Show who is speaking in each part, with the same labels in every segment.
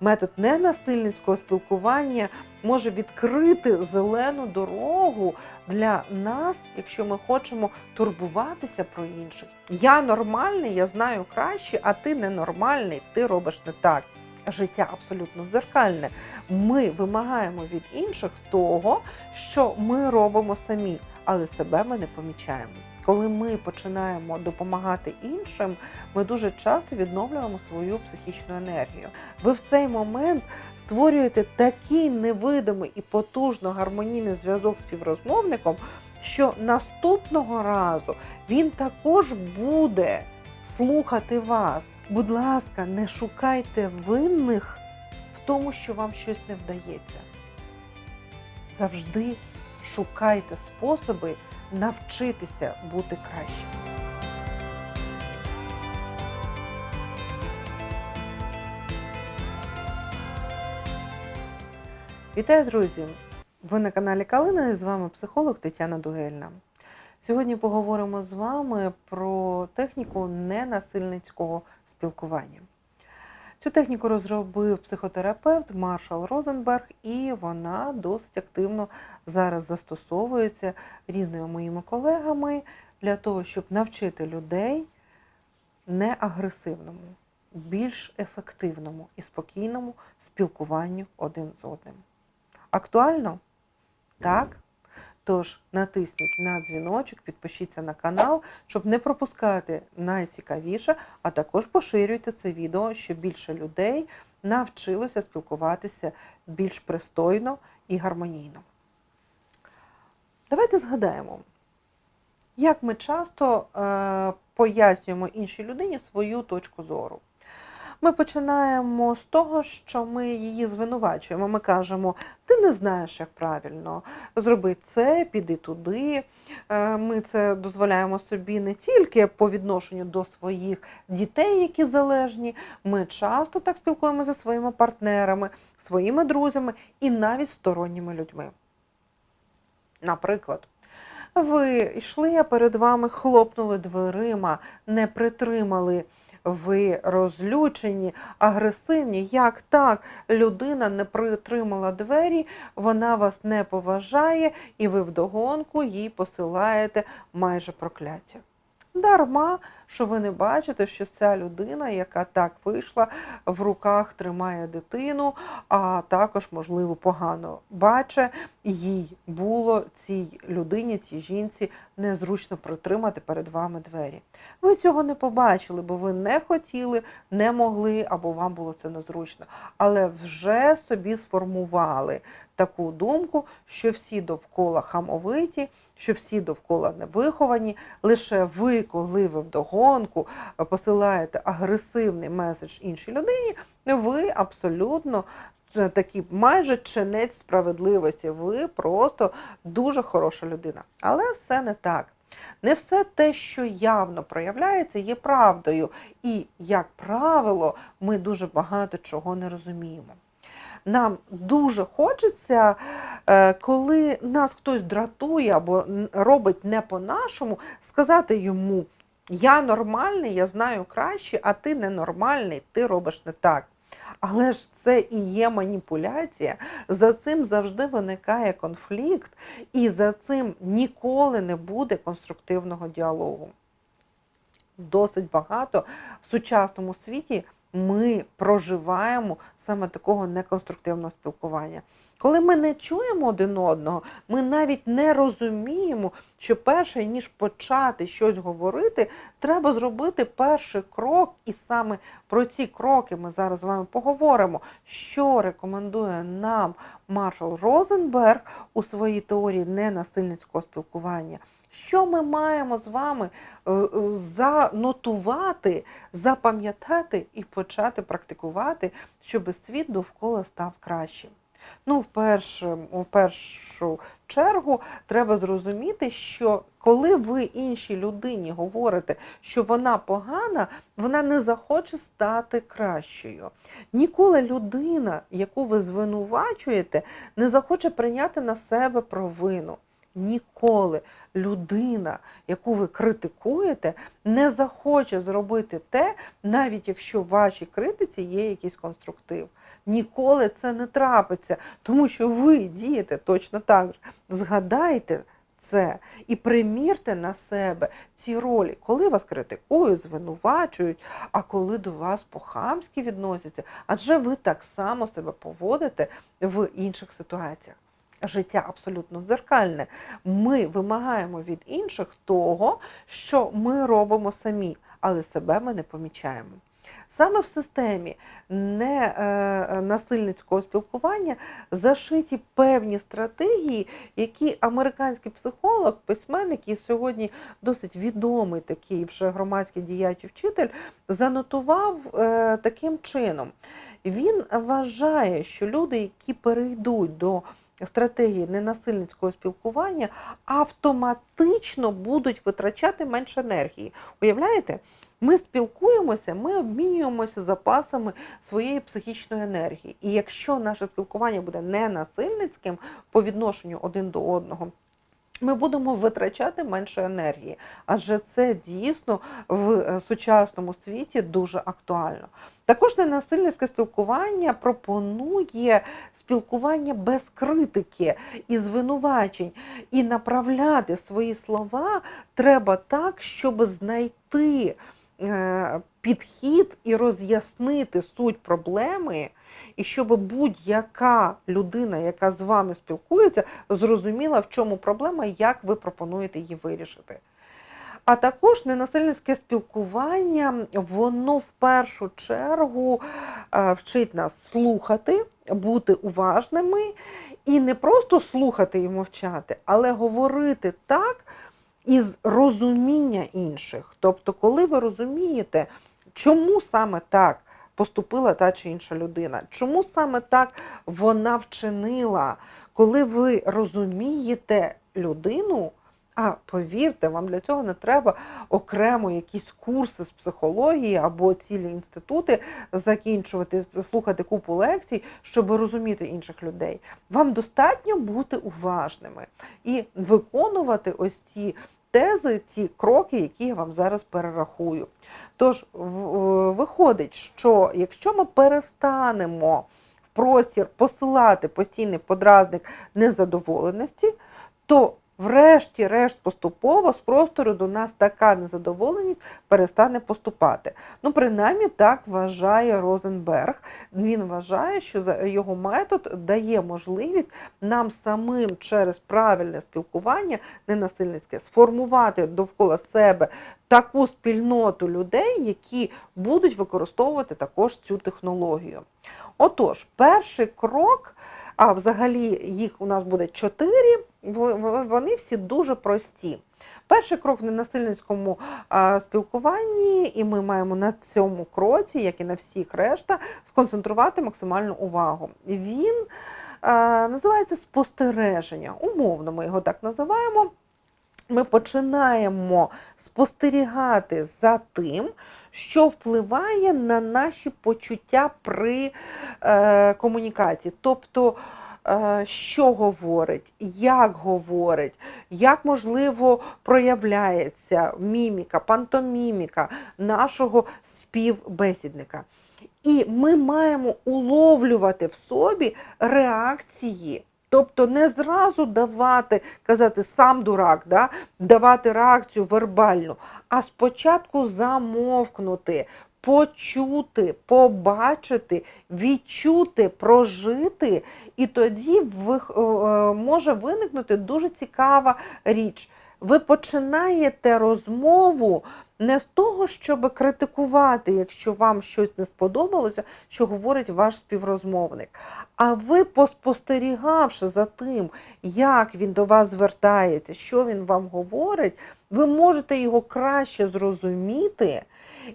Speaker 1: метод ненасильницького спілкування може відкрити зелену дорогу для нас, якщо ми хочемо турбуватися про інших. Я нормальний, я знаю краще, а ти ненормальний, ти робиш не так. Життя абсолютно дзеркальне. Ми вимагаємо від інших того, що ми робимо самі, але себе ми не помічаємо. Коли ми починаємо допомагати іншим, ми дуже часто відновлюємо свою психічну енергію. Ви в цей момент створюєте такий невидимий і потужно гармонійний зв'язок з співрозмовником, що наступного разу він також буде слухати вас. Будь ласка, не шукайте винних в тому, що вам щось не вдається. Завжди шукайте способи навчитися бути кращим. Вітаю, друзі! Ви на каналі Калина і з вами психолог Тетяна Дугельна. Сьогодні поговоримо з вами про техніку ненасильницького спілкування. Цю техніку розробив психотерапевт Маршал Розенберг, і вона досить активно зараз застосовується різними моїми колегами для того, щоб навчити людей не агресивному, більш ефективному і спокійному спілкуванню один з одним. Актуально? Так. Тож натисніть на дзвіночок, підпишіться на канал, щоб не пропускати найцікавіше, а також поширюйте це відео, щоб більше людей навчилося спілкуватися більш пристойно і гармонійно. Давайте згадаємо, як ми часто е, пояснюємо іншій людині свою точку зору. Ми починаємо з того, що ми її звинувачуємо. Ми кажемо, ти не знаєш, як правильно, зроби це, піди туди. Е, Ми це дозволяємо собі не тільки по відношенню до своїх дітей, які залежні. Ми часто так спілкуємося зі своїми партнерами, своїми друзями і навіть сторонніми людьми. Наприклад, ви йшли, а перед вами хлопнули дверима, не притримали ви розлючені, агресивні. Як так? Людина не притримала двері, вона вас не поважає, і ви вдогонку їй посилаєте майже прокляття. Дарма, що ви не бачите, що ця людина, яка так вийшла, в руках тримає дитину, а також, можливо, погано бачить, їй було цій людині, цій жінці незручно притримати перед вами двері. Ви цього не побачили, бо ви не хотіли, не могли, або вам було це незручно. Але вже собі сформували таку думку, що всі довкола хамовиті, що всі довкола невиховані. Лише ви, коли ви вдогонку посилаєте агресивний меседж іншій людині, ви абсолютно е, такий майже чинець справедливості. Ви просто дуже хороша людина. Але все не так. Не все те, що явно проявляється, є правдою. І, як правило, ми дуже багато чого не розуміємо. Нам дуже хочеться, е, коли нас хтось дратує або робить не по-нашому, сказати йому: Я нормальний, я знаю краще, а ти ненормальний, ти робиш не так. Але ж це і є маніпуляція. За цим завжди виникає конфлікт, і за цим ніколи не буде конструктивного діалогу. Досить багато в сучасному світі ми проживаємо саме такого неконструктивного спілкування. Коли ми не чуємо один одного, ми навіть не розуміємо, що перше, ніж почати щось говорити, треба зробити перший крок, і саме про ці кроки ми зараз з вами поговоримо, що рекомендує нам Маршал Розенберг у своїй теорії ненасильницького спілкування. Що ми маємо з вами е, е, занотувати, запам'ятати і почати практикувати, щоб світ довкола став кращим. Ну, в першу, в першу чергу треба зрозуміти, що коли ви іншій людині говорите, що вона погана, вона не захоче стати кращою. Ніколи людина, яку ви звинувачуєте, не захоче прийняти на себе провину. Ніколи людина, яку ви критикуєте, не захоче зробити те, навіть якщо в вашій критиці є якийсь конструктив. Ніколи це не трапиться, тому що ви дієте точно так же. Згадайте це і примірте на себе ці ролі, коли вас критикують, звинувачують, а коли до вас по-хамськи відносяться, адже ви так само себе поводите в інших ситуаціях. Життя абсолютно дзеркальне. Ми вимагаємо від інших того, що ми робимо самі, але себе ми не помічаємо. Саме в системі ненасильницького спілкування зашиті певні стратегії, які американський психолог, письменник і сьогодні досить відомий такий вже громадський діяч і вчитель, занотував е, таким чином. Він вважає, що люди, які перейдуть до стратегії ненасильницького спілкування, автоматично будуть витрачати менше енергії. Уявляєте? Ми спілкуємося, ми обмінюємося запасами своєї психічної енергії. І якщо наше спілкування буде ненасильницьким по відношенню один до одного, ми будемо витрачати менше енергії, адже це дійсно в е, сучасному світі дуже актуально. Також ненасильницьке спілкування пропонує спілкування без критики і звинувачень, і направляти свої слова треба так, щоб знайти е, підхід і роз'яснити суть проблеми, і щоб будь-яка людина, яка з вами спілкується, зрозуміла, в чому проблема і як ви пропонуєте її вирішити. А також ненасильницьке спілкування, воно в першу чергу е, вчить нас слухати, бути уважними і не просто слухати і мовчати, але говорити так із розуміння інших. Тобто, коли ви розумієте, чому саме так поступила та чи інша людина, чому саме так вона вчинила, коли ви розумієте людину. А повірте, вам для цього не треба окремо якісь курси з психології або цілі інститути закінчувати, слухати купу лекцій, щоб розуміти інших людей. Вам достатньо бути уважними і виконувати ось ці тези, ті кроки, які я вам зараз перерахую. Тож виходить, що якщо ми перестанемо в простір посилати постійний подразник незадоволеності, то Врешті-решт, поступово з простору до нас така незадоволеність перестане поступати. Ну, принаймні, так вважає Розенберг. Він вважає, що його метод дає можливість нам самим через правильне спілкування, ненасильницьке, сформувати довкола себе таку спільноту людей, які будуть використовувати також цю технологію. Отож, перший крок. А взагалі їх у нас буде чотири, вони всі дуже прості. Перший крок в ненасильницькому спілкуванні, і ми маємо на цьому кроці, як і на всіх решта, сконцентрувати максимальну увагу. Він називається спостереження. Умовно, ми його так називаємо. Ми починаємо спостерігати за тим, що впливає на наші почуття при е, комунікації. Тобто, що говорить, як говорить, як можливо проявляється міміка, пантоміміка нашого співбесідника. І ми маємо уловлювати в собі реакції. Тобто не зразу давати, казати сам дурак, да? давати реакцію вербальну, а спочатку замовкнути, почути, побачити, відчути, прожити, і тоді е, може виникнути дуже цікава річ. Ви починаєте розмову не з того, щоб критикувати, якщо вам щось не сподобалося, що говорить ваш співрозмовник. А ви, поспостерігавши за тим, як він до вас звертається, що він вам говорить, ви можете його краще зрозуміти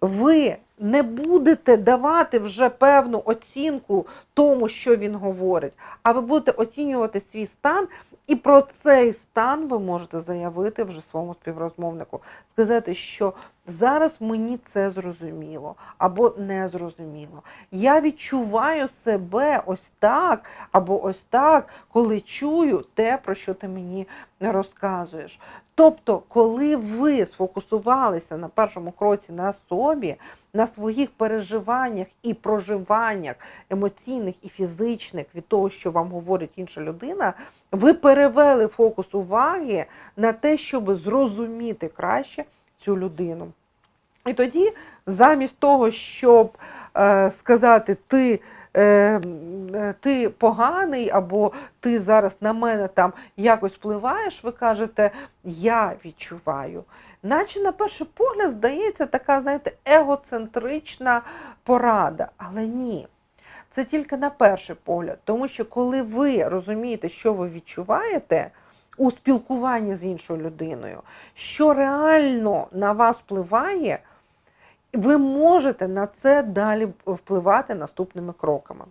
Speaker 1: ви не будете давати вже певну оцінку тому, що він говорить, а ви будете оцінювати свій стан, і про цей стан ви можете заявити вже своєму співрозмовнику, сказати, що зараз мені це зрозуміло або не зрозуміло. Я відчуваю себе ось так або ось так, коли чую те, про що ти мені розказуєш. Тобто, коли ви сфокусувалися на першому кроці на собі, на своїх переживаннях і проживаннях емоційних і фізичних від того, що вам говорить інша людина, ви перевели фокус уваги на те, щоб зрозуміти краще цю людину. І тоді, замість того, щоб е, сказати, ти е, е, ти поганий, або ти зараз на мене там якось впливаєш, ви кажете, я відчуваю. Наче на перший погляд здається така, знаєте, егоцентрична порада. Але ні. Це тільки на перший погляд. Тому що коли ви розумієте, що ви відчуваєте у спілкуванні з іншою людиною, що реально на вас впливає, ви можете на це далі впливати наступними кроками.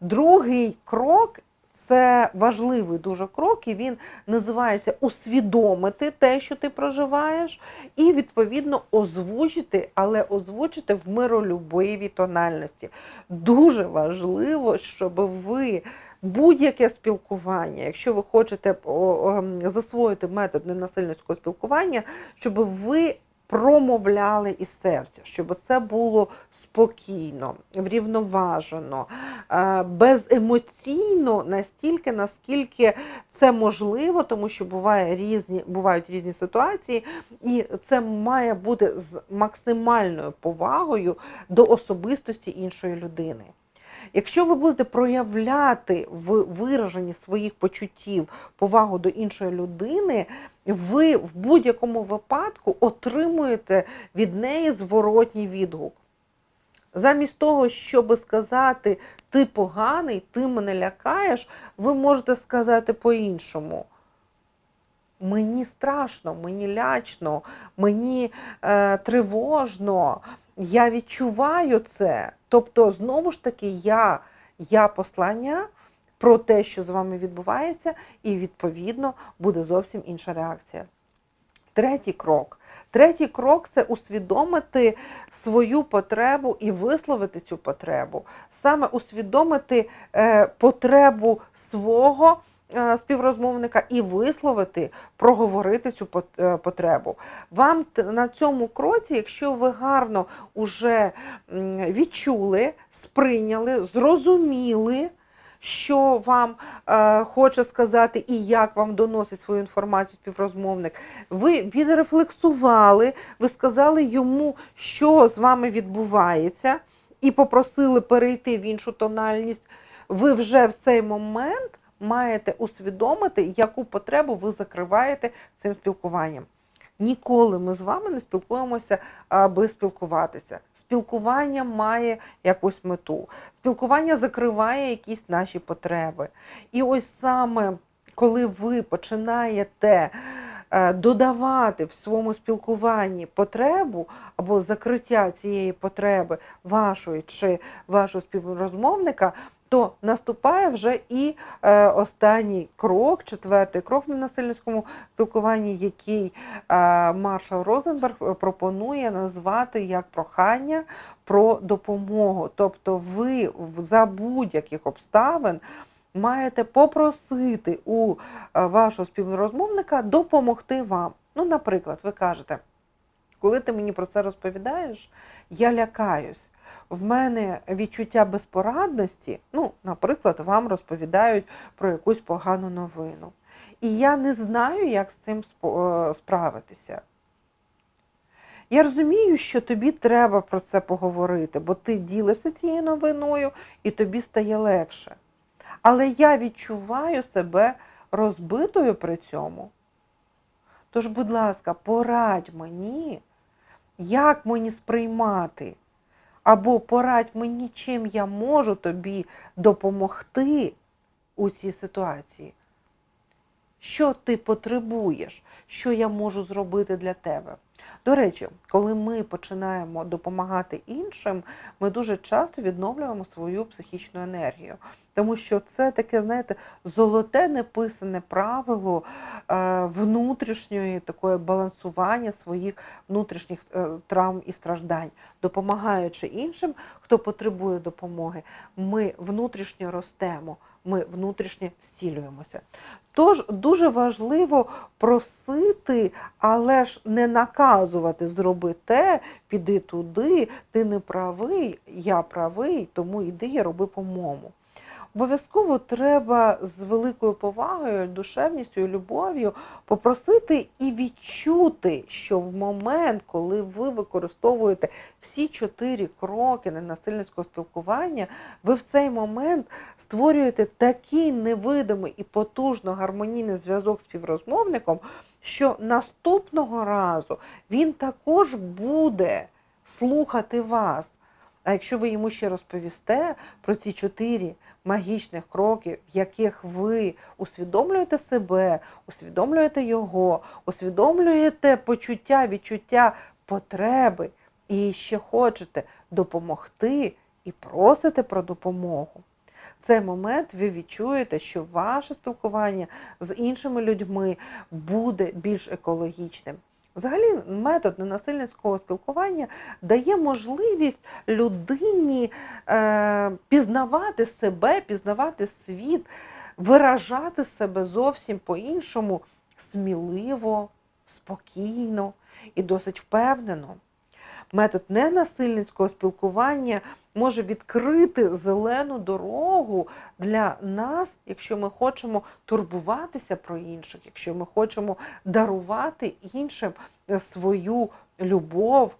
Speaker 1: Другий крок це важливий дуже крок, і він називається усвідомити те, що ти проживаєш, і відповідно озвучити, але озвучити в миролюбивій тональності. Дуже важливо, щоб ви. Будь-яке спілкування, якщо ви хочете засвоїти метод ненасильницького спілкування, щоб ви промовляли із серця, щоб це було спокійно, врівноважено, е, беземоційно настільки, наскільки це можливо, тому що буває різні, бувають різні ситуації, і це має бути з максимальною повагою до особистості іншої людини. Якщо ви будете проявляти в вираженні своїх почуттів повагу до іншої людини, ви в будь-якому випадку отримуєте від неї зворотній відгук. Замість того, щоб сказати ти поганий, ти мене лякаєш, ви можете сказати по-іншому. Мені страшно, мені лячно, мені е, тривожно, я відчуваю це. Тобто, знову ж таки, я, я послання про те, що з вами відбувається, і, відповідно, буде зовсім інша реакція. Третій крок. Третій крок це усвідомити свою потребу і висловити цю потребу, саме усвідомити е, потребу свого співрозмовника і висловити, проговорити цю е, потребу. Вам на цьому кроці, якщо ви гарно уже відчули, сприйняли, зрозуміли. Що вам е, хоче сказати і як вам доносить свою інформацію співрозмовник, ви відрефлексували, ви сказали йому, що з вами відбувається, і попросили перейти в іншу тональність. Ви вже в цей момент маєте усвідомити, яку потребу ви закриваєте цим спілкуванням. Ніколи ми з вами не спілкуємося, аби спілкуватися. Спілкування має якусь мету. Спілкування закриває якісь наші потреби. І ось саме коли ви починаєте е, додавати в своєму спілкуванні потребу або закриття цієї потреби вашої чи вашого співрозмовника, то наступає вже і е, останній крок, четвертий крок в насильницькому спілкуванні, який е, маршал Розенберг пропонує назвати як прохання про допомогу. Тобто ви за будь-яких обставин маєте попросити у е, вашого співрозмовника допомогти вам. Ну, наприклад, ви кажете, коли ти мені про це розповідаєш, я лякаюсь в мене відчуття безпорадності, ну, наприклад, вам розповідають про якусь погану новину. І я не знаю, як з цим е, справитися. Я розумію, що тобі треба про це поговорити, бо ти ділишся цією новиною і тобі стає легше. Але я відчуваю себе розбитою при цьому. Тож, будь ласка, порадь мені, як мені сприймати або порадь мені, чим я можу тобі допомогти у цій ситуації. що ти потребуєш, що я можу зробити для тебе. До речі, коли ми починаємо допомагати іншим, ми дуже часто відновлюємо свою психічну енергію. Тому що це таке, знаєте, золоте неписане правило е, внутрішньої такої балансування своїх внутрішніх е, травм і страждань, допомагаючи іншим, хто потребує допомоги, ми внутрішньо ростемо, ми внутрішньо зцілюємося. Тож дуже важливо просити, але ж не наказувати зроби те, піди туди, ти не правий, я правий, тому йди я роби по-моєму. Обов'язково треба з великою повагою, душевністю і любов'ю попросити і відчути, що в момент, коли ви використовуєте всі чотири кроки ненасильницького спілкування, ви в цей момент створюєте такий невидимий і потужно гармонійний зв'язок з співрозмовником, що наступного разу він також буде слухати вас. А якщо ви йому ще розповісте про ці чотири магічних кроків, в яких ви усвідомлюєте себе, усвідомлюєте його, усвідомлюєте почуття, відчуття потреби і ще хочете допомогти і просите про допомогу. В цей момент ви відчуєте, що ваше спілкування з іншими людьми буде більш екологічним. Взагалі, метод ненасильницького спілкування дає можливість людині е, пізнавати себе, пізнавати світ, виражати себе зовсім по-іншому, сміливо, спокійно і досить впевнено. Метод ненасильницького спілкування може відкрити зелену дорогу для нас, якщо ми хочемо турбуватися про інших, якщо ми хочемо дарувати іншим свою любов,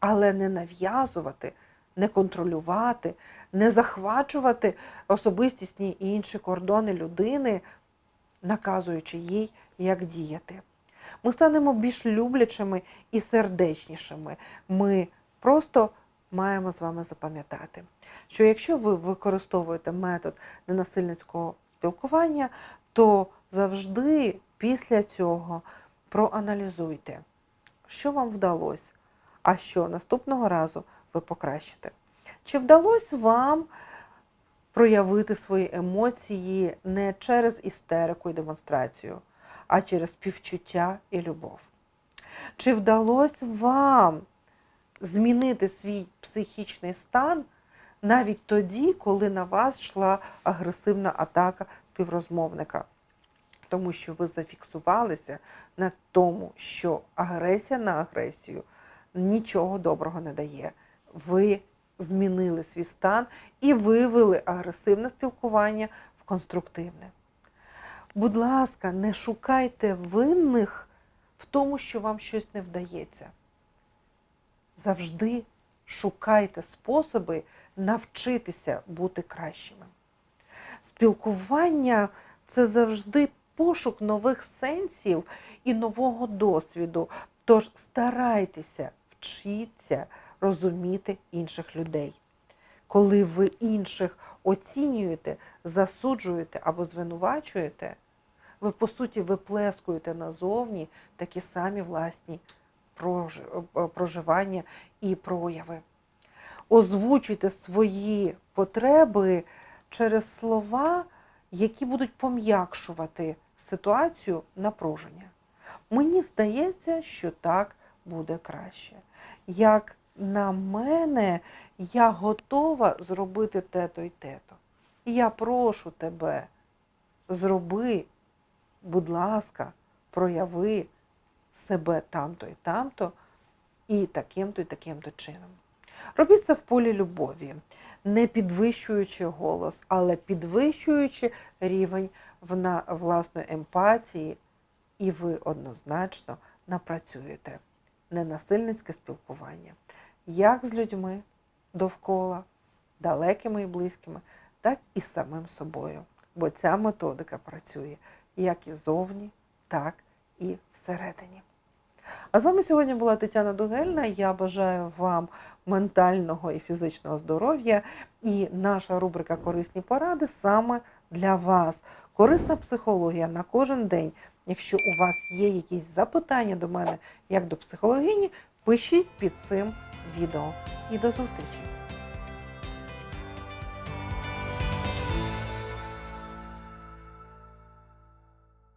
Speaker 1: але не нав'язувати, не контролювати, не захвачувати особистісні і інші кордони людини, наказуючи їй, як діяти. Ми станемо більш люблячими і сердечнішими. Ми просто маємо з вами запам'ятати, що якщо ви використовуєте метод ненасильницького спілкування, то завжди після цього проаналізуйте, що вам вдалося, а що наступного разу ви покращите. Чи вдалося вам проявити свої емоції не через істерику і демонстрацію, а через співчуття і любов? Чи вдалося вам змінити свій психічний стан навіть тоді, коли на вас йшла агресивна атака співрозмовника? Тому що ви зафіксувалися на тому, що агресія на агресію нічого доброго не дає. Ви змінили свій стан і вивели агресивне спілкування в конструктивне. Будь ласка, не шукайте винних в тому, що вам щось не вдається. Завжди шукайте способи навчитися бути кращими. Спілкування це завжди пошук нових сенсів і нового досвіду. Тож старайтеся, вчіться розуміти інших людей. Коли ви інших оцінюєте, засуджуєте або звинувачуєте, ви, по суті, виплескуєте назовні такі самі власні проживання і прояви. Озвучуйте свої потреби через слова, які будуть пом'якшувати ситуацію напруження. Мені здається, що так буде краще. Як на мене, я готова зробити те-то і те-то. Я прошу тебе, зроби, будь ласка, прояви себе там-то і там-то, і таким-то і таким-то чином. Робіть це в полі любові, не підвищуючи голос, але підвищуючи рівень власної емпатії, і ви однозначно напрацюєте ненасильницьке спілкування як з людьми довкола, далекими і близькими, так і з самим собою. Бо ця методика працює як і зовні, так і всередині. А з вами сьогодні була Тетяна Дугельна. Я бажаю вам ментального і фізичного здоров'я. І наша рубрика Корисні поради саме для вас. корисна психологія на кожен день. Якщо у вас є якісь запитання до мене як до психологині, пишіть під цим відео. І до зустрічі!